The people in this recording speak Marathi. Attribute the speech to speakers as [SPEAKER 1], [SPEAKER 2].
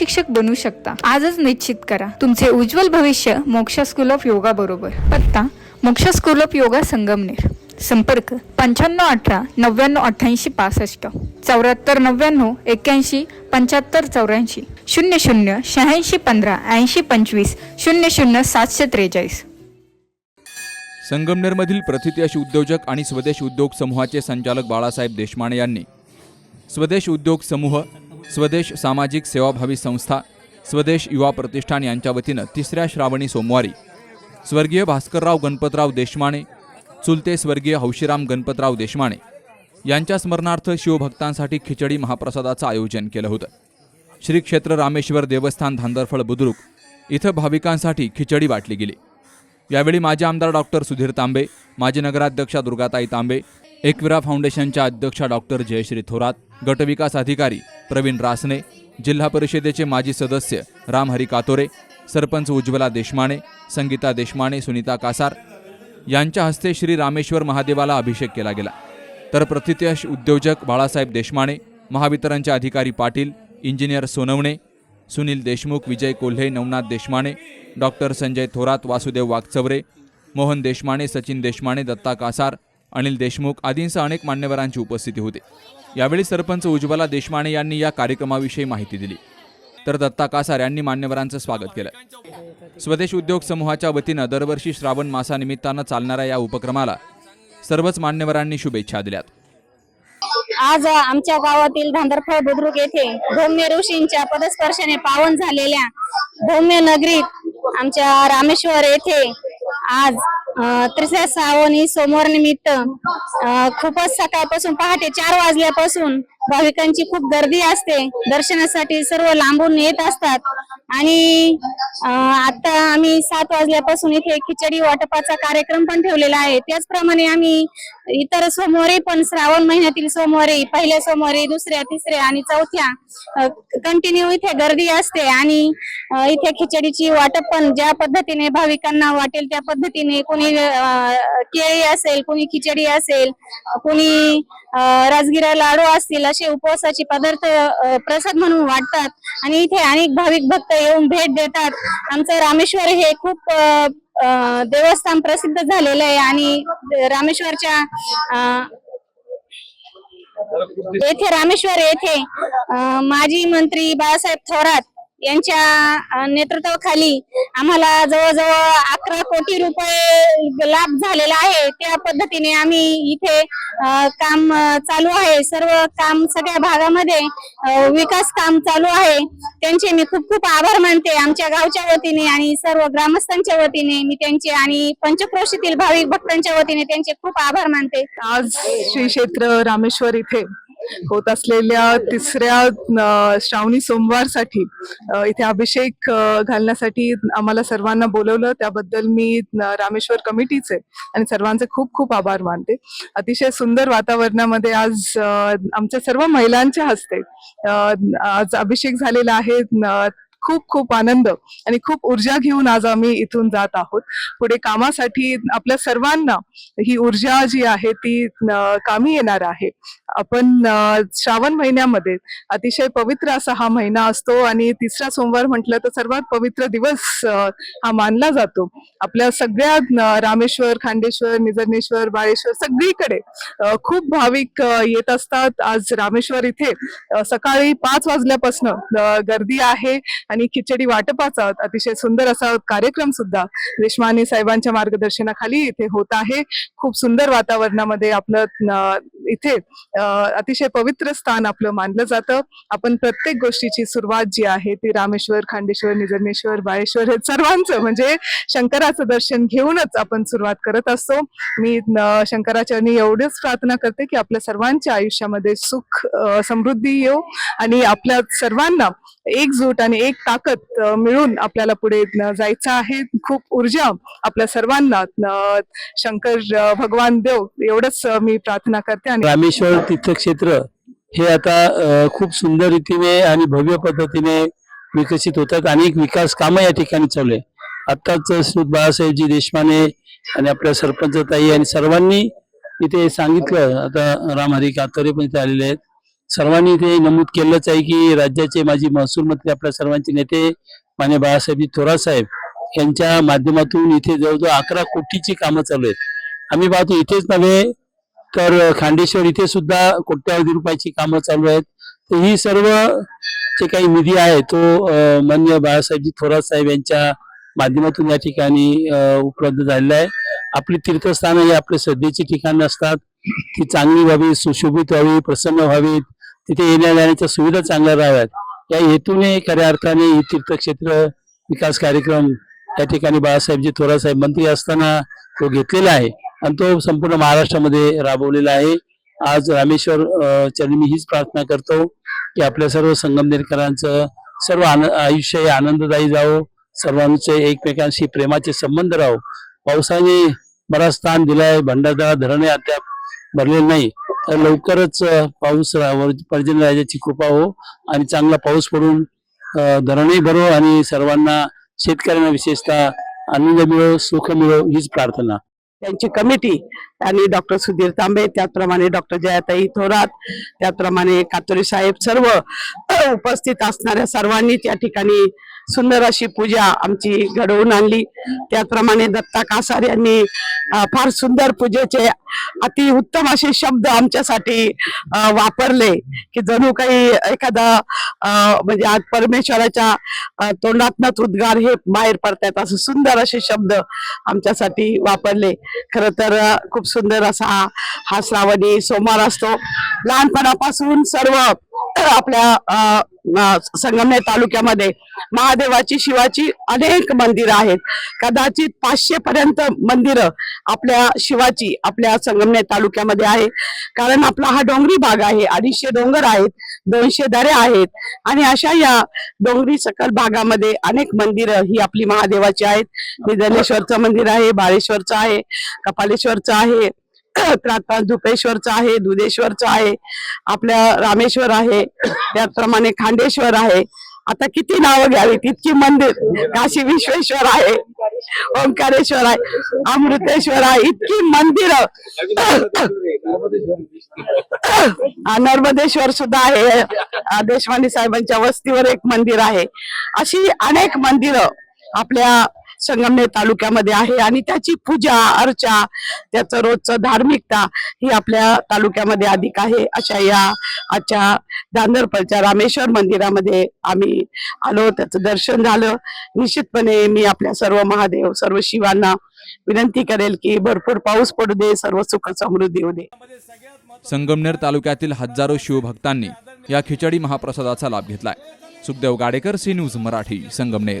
[SPEAKER 1] शिक्षक बनू शकता. आजच निश्चित करा. तुमचे उज्ज्वल भविष्य मोक्षा स्कूल ऑफ योगा बरोबर. पत्ता मोक्ष स्कूल ऑफ योगा संगमनेर. संपर्क पंच्याण्णव अठरा नव्याण्णव अठ्ठ्याऐंशी पासष्ट. चौऱ्याहत्तर नव्याण्णव एक्क्याऐंशी पंच्याहत्तर चौऱ्याऐंशी. शून्य शून्य शहाऐंशी पंधरा ऐंशी पंचवीस. शून्य शून्य सातशे त्रेचाळीस.
[SPEAKER 2] संगमनेरमधील प्रथितयश उद्योजक आणि स्वदेश उद्योग समूहाचे संचालक बाळासाहेब देशमाने यांनी स्वदेश उद्योग समूह स्वदेश सामाजिक सेवाभावी संस्था स्वदेश युवा प्रतिष्ठान यांच्या वतीनं तिसऱ्या श्रावणी सोमवारी स्वर्गीय भास्करराव गणपतराव देशमाने चुलते स्वर्गीय हौशीराम गणपतराव देशमाने यांच्या स्मरणार्थ शिवभक्तांसाठी खिचडी महाप्रसादाचं आयोजन केलं होतं. श्री क्षेत्र रामेश्वर देवस्थान धांदरफळ बुद्रुक इथं भाविकांसाठी खिचडी वाटली गेली. यावेळी माजी आमदार डॉक्टर सुधीर तांबे माजी नगराध्यक्षा दुर्गाताई तांबे एकविरा फाउंडेशनच्या अध्यक्षा डॉक्टर जयश्री थोरात गटविकास अधिकारी प्रवीण रासने जिल्हा परिषदेचे माजी सदस्य रामहरी कातोरे सरपंच उज्ज्वला देशमाने संगीता देशमाने सुनीता कासार यांच्या हस्ते श्री रामेश्वर महादेवाला अभिषेक केला गेला. तर प्रतित्यश उद्योजक बाळासाहेब देशमाने महावितरणचे अधिकारी पाटील इंजिनियर सोनवणे सुनील देशमुख विजय कोल्हे नवनाथ देशमाने डॉक्टर संजय थोरात वासुदेव वागचवरे मोहन देशमाने सचिन देशमाने दत्ता कासार अनिल देशमुख आदींसह अनेक मान्यवरांची उपस्थिती होती. यावेळी सरपंच उज्ज्वला देशमाने यांनी या कार्यक्रमाविषयी माहिती दिली. तर दत्ता कासार यांनी मान्यवरांचं स्वागत केलं. स्वदेश उद्योग समूहाच्या वतीनं दरवर्षी श्रावण मासानिमित्तानं चालणाऱ्या या उपक्रमाला सर्वच मान्यवरांनी शुभेच्छा दिल्यात.
[SPEAKER 3] आज आमच्या गावातील धांदरफळ बुद्रुक येथे भौम्य ऋषींच्या पदस्पर्शाने पावन झालेल्या भौम्य नगरीत आमच्या रामेश्वर येथे आज अं, श्रावणी सोमवार निमित्त खूपच सकाळपासून पहाटे चार वाजल्यापासून भाविकांची खूप गर्दी असते. दर्शनासाठी सर्व लांबून येत असतात. आणि आता आम्ही सात वाजल्यापासून इथे खिचडी वाटपाचा कार्यक्रम पण ठेवलेला आहे. त्याचप्रमाणे आम्ही इतर सोमवारी पण श्रावण महिन्यातील सोमवारी पहिल्या सोमवारी दुसऱ्या तिसऱ्या आणि चौथ्या कंटिन्यू इथे गर्दी असते. आणि इथे खिचडीची वाटप पण ज्या पद्धतीने भाविकांना वाटेल त्या पद्धतीने कोणी केळी असेल कोणी खिचडी असेल कोणी राजगिरा लाडू असतील असे उपवासाचे पदार्थ प्रसाद म्हणून वाटतात. आणि इथे अनेक भाविक भक्त येऊन भेट देतात. आमचं रामेश्वर हे खूप देवस्थान प्रसिद्ध झालेलं आहे. आणि रामेश्वरच्या येथे रामेश्वर येथे माजी मंत्री बाळासाहेब थोरात यांच्या नेतृत्वाखाली आम्हाला जवळजवळ अकरा कोटी रुपये लाभ झालेला आहे. त्या पद्धतीने आम्ही इथे काम चालू आहे. सर्व काम सगळ्या भागामध्ये विकास काम चालू आहे. त्यांचे मी खूप खूप आभार मानते. आमच्या गावच्या वतीने आणि सर्व ग्रामस्थांच्या वतीने मी त्यांचे आणि पंचक्रोशीतील भाविक भक्तांच्या वतीने त्यांचे खूप आभार मानते.
[SPEAKER 4] आज श्री क्षेत्र रामेश्वर इथे होत असलेल्या तिसऱ्या श्रावणी सोमवारसाठी इथे अभिषेक घालण्यासाठी आम्हाला सर्वांना बोलवलं. त्याबद्दल मी रामेश्वर कमिटीचे आणि सर्वांचे खूप खूप आभार मानते. अतिशय सुंदर वातावरणामध्ये आज आमच्या सर्व महिलांच्या हस्ते आज अभिषेक झालेला आहे. खूप खूप आनंद आणि खूप ऊर्जा घेऊन आज आम्ही इथून जात आहोत. पुढे कामासाठी आपल्या सर्वांना ही ऊर्जा जी आहे ती कामी येणार आहे. आपण श्रावण महिन्यामध्ये अतिशय पवित्र असा हा महिना असतो आणि तिसरा सोमवार म्हटलं तर सर्वात पवित्र दिवस हा मानला जातो. आपल्या सगळ्या रामेश्वर खांडेश्वर निजर्नेश्वर बाळेश्वर सगळीकडे खूप भाविक येत असतात. आज रामेश्वर इथे सकाळी पाच वाजल्यापासून गर्दी आहे आणि आणि खिचडी वाटपाचा अतिशय सुंदर असा कार्यक्रम सुद्धा रेश्माने साहेबांच्या मार्गदर्शनाखाली इथे होत आहे. खूप सुंदर वातावरणामध्ये आपलं इथे अतिशय पवित्र स्थान आपलं मानलं जातं. आपण प्रत्येक गोष्टीची सुरुवात जी आहे ती रामेश्वर खांडेश्वर निजर्मेश्वर बाळेश्वर हे सर्वांचं म्हणजे शंकराचं दर्शन घेऊनच आपण सुरुवात करत असतो. मी न- शंकराचरणी एवढंच प्रार्थना करते की आपल्या सर्वांच्या आयुष्यामध्ये सुख समृद्धी येऊ आणि आपल्या सर्वांना एकजूट आणि एक ताकद मिळून आपल्याला पुढे जायचं आहे. खूप ऊर्जा आपल्या सर्वांना शंकर भगवान देव एवढंच मी प्रार्थना करते आणि
[SPEAKER 5] रामेश्वर तीर्थक्षेत्र हे आता खूप सुंदर रीतीने आणि भव्य पद्धतीने विकसित होतात. अनेक विकास कामं या ठिकाणी चालू आहे आत्ताच श्री बाळासाहेबजी देशमाने आणि आपल्या सरपंच ताई आणि सर्वांनी इथे सांगितलं आता राम हरी कातोरे पण इथे आलेले आहेत. सर्वांनी इथे नमूद केलंच आहे की राज्याचे माजी महसूल मंत्री आपल्या सर्वांचे नेते माने बाळासाहेबजी थोरात साहेब यांच्या माध्यमातून इथे जवळजवळ अकरा कोटीची कामं चालू आहेत. आम्ही पाहतो इथेच नव्हे तर खांडेश्वर इथे सुद्धा कोट्यावधी रुपयाची कामं चालू आहेत. तर ही सर्व जे काही निधी आहे तो अं, मान्य बाळासाहेबजी थोरात साहेब यांच्या माध्यमातून या ठिकाणी उपलब्ध झालेला आहे. आपली तीर्थस्थानं ही आपले श्रद्धेची ठिकाणं असतात. ती चांगली व्हावी सुशोभित व्हावी प्रसन्न व्हावीत. तिथे येण्या जाण्याच्या सुविधा चांगल्या राहाव्यात. या हेतूने खऱ्या अर्थाने ही तीर्थक्षेत्र विकास कार्यक्रम या ठिकाणी बाळासाहेबजी थोरात साहेब मंत्री असताना तो घेतलेला आहे. आणि तो संपूर्ण महाराष्ट्रामध्ये राबवलेला आहे. आज रामेश्वर चरणी मी हीच प्रार्थना करतो की आपल्या सर्व संगमनेरकरांचं सर्व आयुष्य हे आनंददायी जावो. सर्वांचे एकमेकांशी प्रेमाचे संबंध राहो. पावसाने बराच स्थान दिलाय. भंडारदरा धरणे अद्याप भरलेलं नाही. तर लवकरच पाऊस रा- पर्जन्यराजाची कृपा हो आणि चांगला पाऊस पडून धरणही भरो आणि सर्वांना शेतकऱ्यांना विशेषतः आनंद मिळो सुख मिळो हीच प्रार्थना.
[SPEAKER 6] त्यांची कमिटी आणि डॉक्टर सुधीर तांबे त्याचप्रमाणे डॉक्टर जयाताई थोरात त्याचप्रमाणे कातोरी साहेब सर्व उपस्थित असणाऱ्या सर्वांनी त्या ठिकाणी सुंदर अशी पूजा आमची घडवून आणली. त्याचप्रमाणे दत्ता कासार यांनी फार सुंदर पूजेचे अति उत्तम असे शब्द आमच्यासाठी वापरले की जणू काही एखादा म्हणजे आज परमेश्वराच्या तोंडातनच उद्गार हे बाहेर पडतात असं सुंदर असे शब्द आमच्यासाठी वापरले. खर तर खूप सुंदर असा हा- श्रावणी सोमवार असतो. लहानपणापासून सर्व आपल्या संगमनेर तालुक्यामध्ये महादेवाची शिवाची अनेक मंदिरं आहेत. कदाचित पाचशे पर्यंत मंदिरं आपल्या शिवाची आपल्या संगमनेर तालुक्यामध्ये आहे. कारण आपला हा डोंगरी भाग आहे अडीचशे डोंगर आहेत दोनशे दऱ्या आहेत आणि अशा या डोंगरी सकल भागामध्ये अनेक मंदिरं ही आपली महादेवाची आहेत. निधनेश्वरचं मंदिर आहे बाळेश्वरचं आहे कपालेश्वरचं आहे त्यात धुपेश्वरचं आहे दुधेश्वरचं आहे आपल्या रामेश्वर आहे त्याचप्रमाणे खांडेश्वर आहे. आता किती नावं घ्यावी तितकी मंदिर काशी विश्वेश्वर आहे ओंकारेश्वर आहे अमृतेश्वर आहे इतकी मंदिरं. नर्मदेश्वर सुद्धा आहे. देशवाणी साहेबांच्या वस्तीवर एक मंदिर आहे. अशी अनेक मंदिरं आपल्या संगमनेर तालुक्यामध्ये आहे आणि त्याची पूजा अर्चा त्याचं रोजचं धार्मिकता ही आपल्या तालुक्यामध्ये अधिक आहे. अशा या आजच्या दांदरपलच्या रामेश्वर मंदिरामध्ये आम्ही आलो. त्याचं दर्शन झालं. निश्चितपणे मी आपल्या सर्व महादेव सर्व शिवांना विनंती करेल की भरपूर पाऊस पडू दे सर्व सुख समृद्धी होऊ दे.
[SPEAKER 2] संगमनेर तालुक्यातील हजारो शिवभक्तांनी या खिचडी महाप्रसादाचा लाभ घेतलाय. Sukhdev Gadekar C news Marathi Sangamner.